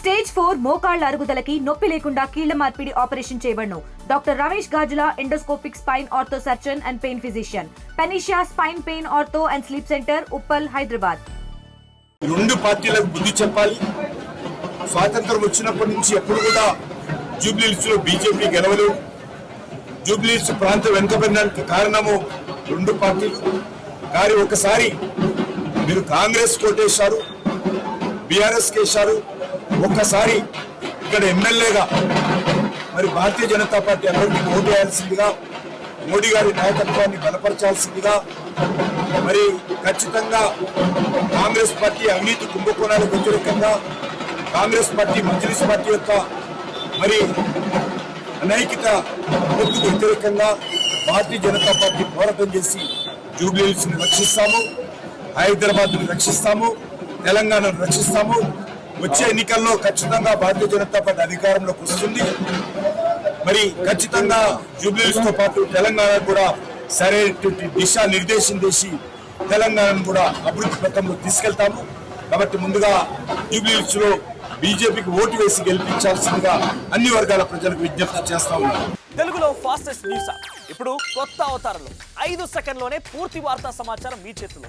Stage four మోకాళ్ళ అరుగుదలకి నొప్పి లేకుండా కీళ్ళ మార్పిడి operation చేయబడను. Doctor Ramesh Gajula endoscopic spine ortho surgeon and pain physician. Panacea spine pain ortho and sleep center Uppal Hyderabad. రెండు పార్టీలకు బుద్ధి చెప్పాలి. స్వాతంత్రం వచ్చినప్పటి నుంచి ఎప్పుడు కూడా జూబ్లీహిల్స్లో బీజేపీ గెలవలేదు. జూబ్లీహిల్స్ ప్రాంతం వెనుకబడినానికి కారణము రెండు పార్టీలు. కానీ ఒకసారి మీరు కాంగ్రెస్ కోటేశారు బీఆర్ఎస్ కేశారు ఒక్కసారి ఇక్కడ ఎమ్మెల్యేగా మరి భారతీయ జనతా పార్టీ అభివృద్ధికి ఓటు వేయాల్సిందిగా మోడీ గారి నాయకత్వాన్ని బలపరచాల్సిందిగా మరి ఖచ్చితంగా కాంగ్రెస్ పార్టీ అవినీతి కుంభకోణాలకు వ్యతిరేకంగా కాంగ్రెస్ పార్టీ మజ్లిస్ పార్టీ యొక్క మరి అనైకిత అభివృద్ధికి వ్యతిరేకంగా భారతీయ జనతా పార్టీ పోరాటం చేసి జూబ్లీహిల్స్ని రక్షిస్తాము హైదరాబాద్ని రక్షిస్తాము తెలంగాణను రక్షిస్తాము వచ్చే ఎన్నికల్లో ఖచ్చితంగా భారతీయ జనతా పార్టీ అధికారంలోకి వస్తుంది. మరి ఖచ్చితంగా జూబ్లీహిల్స్తో పాటు తెలంగాణ కూడా సరైనటువంటి దిశా నిర్దేశం చేసి తెలంగాణను కూడా అభివృద్ధి పథంలో తీసుకెళ్తాము. కాబట్టి ముందుగా జూబ్లీహిల్స్లో బీజేపీకి ఓటు వేసి గెలిపించాల్సిందిగా అన్ని వర్గాల ప్రజలకు విజ్ఞప్తి చేస్తా ఉన్నాను తెలుగులో ఫాస్టెస్ట్ న్యూస్. ఇప్పుడు కొత్త అవతారంలో. ఐదు సెకండ్లోనే పూర్తి వార్తా సమాచారం మీ చేతిలో.